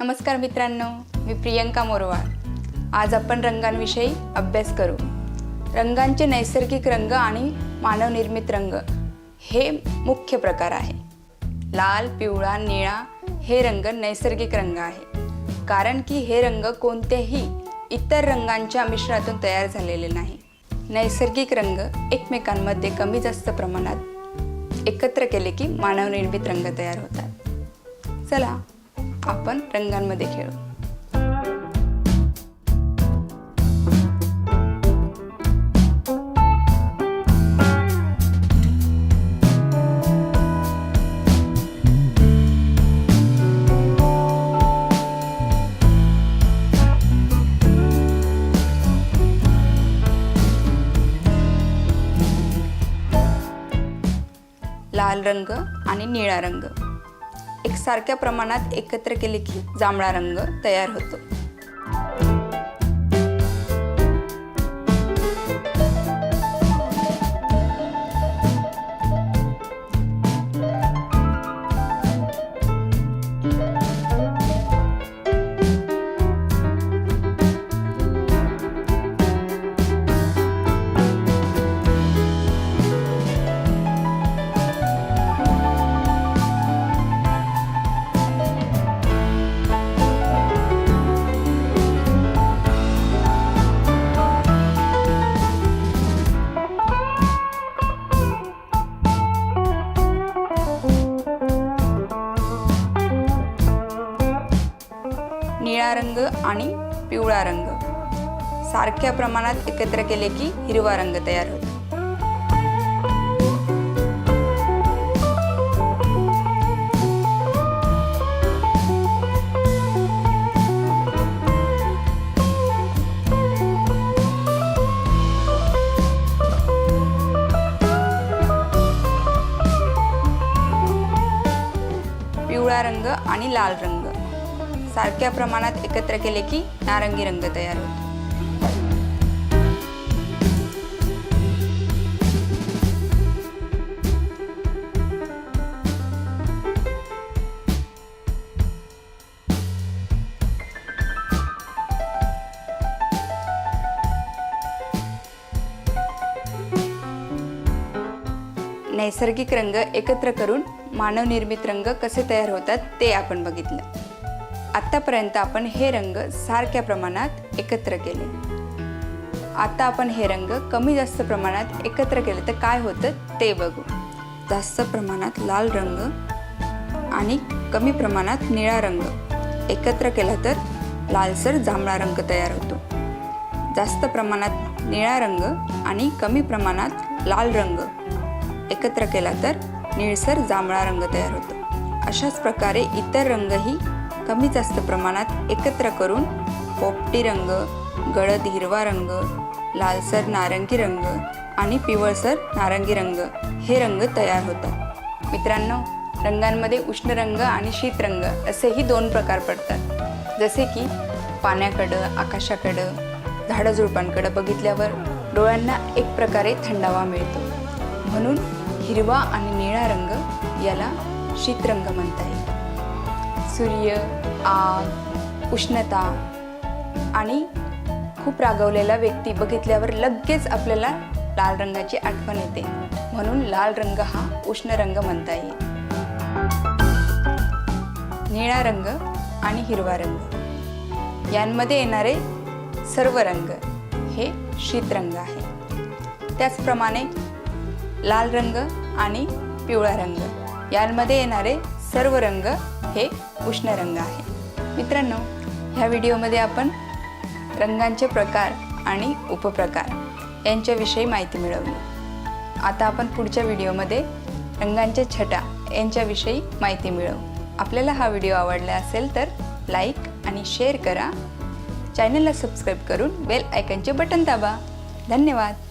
नमस्कार मित्रांनो मी प्रियंका मोरवाळ आज आपण रंगांविषयी अभ्यास करू. रंगांचे नैसर्गिक रंग आणि मानवनिर्मित रंग हे मुख्य प्रकार आहे. लाल पिवळा निळा हे रंग नैसर्गिक रंग आहे. कारण की हे रंग कोणत्याही इतर रंगांच्या मिश्रणातून तयार झालेले नाही. नैसर्गिक रंग एकमेकांमध्ये कमी जास्त प्रमाणात एकत्र केले की मानवनिर्मित रंग तयार होतात. चला आपण रंगांमध्ये खेळू. लाल रंग आणि निळा रंग. सारख्या प्रमाणात एकत्र केले की जांभळा रंग तयार होतो. निळा रंग आणि पिवळा रंग. सारख्या प्रमाणात एकत्र केले की हिरवा रंग तयार होतो. पिवळा रंग आणि लाल रंग. सारख्या प्रमाणात एकत्र केले की नारंगी रंग तयार होतो. नैसर्गिक रंग एकत्र करून मानवनिर्मित रंग कसे तयार होतात ते आपण बघितलं. आत्तापर्यंत आपण हे रंग सारख्या प्रमाणात एकत्र केले. आता आपण हे रंग कमी जास्त प्रमाणात एकत्र केले तर काय होतं ते बघू. जास्त प्रमाणात लाल रंग आणि कमी प्रमाणात निळा रंग. एकत्र केला तर लालसर जांभळा रंग तयार होतो. जास्त प्रमाणात निळा रंग आणि कमी प्रमाणात लाल रंग. एकत्र केला तर निळसर जांभळा रंग तयार होतो. अशाच प्रकारे इतर रंगही कमी जास्त प्रमाणात एकत्र करून पोपटी रंग गडद हिरवा रंग लालसर नारंगी रंग आणि पिवळसर नारंगी रंग हे रंग तयार होतात. मित्रांनो रंगांमध्ये उष्ण रंग आणि शीत रंग असेही दोन प्रकार पडतात. जसे की पाण्याकडं आकाशाकडं झाडझुडपांकडं बघितल्यावर डोळ्यांना एक प्रकारे थंडावा मिळतो. म्हणून हिरवा आणि निळा रंग याला शीतरंग म्हणता येईल सूर्य आग उष्णता आणि खूप रागवलेला व्यक्ती बघितल्यावर लगेच आपल्याला लाल रंगाची आठवण येते. म्हणून लाल रंग हा उष्ण रंग म्हणता येईल. निळा रंग आणि हिरवा रंग. यांमध्ये येणारे सर्व रंग हे शीतरंग आहे. त्याचप्रमाणे लाल रंग आणि पिवळा रंग. यांमध्ये येणारे सर्व रंग हे उष्ण रंग आहे. मित्रांनो ह्या व्हिडिओमध्ये आपण रंगांचे प्रकार आणि उपप्रकार यांच्याविषयी माहिती मिळवली. आता आपण पुढच्या व्हिडिओमध्ये रंगांच्या छटा यांच्याविषयी माहिती मिळवू. आपल्याला हा व्हिडिओ आवडला असेल तर लाईक आणि शेअर करा. चॅनलला सबस्क्राईब करून बेल आयकनचे बटन दाबा. धन्यवाद.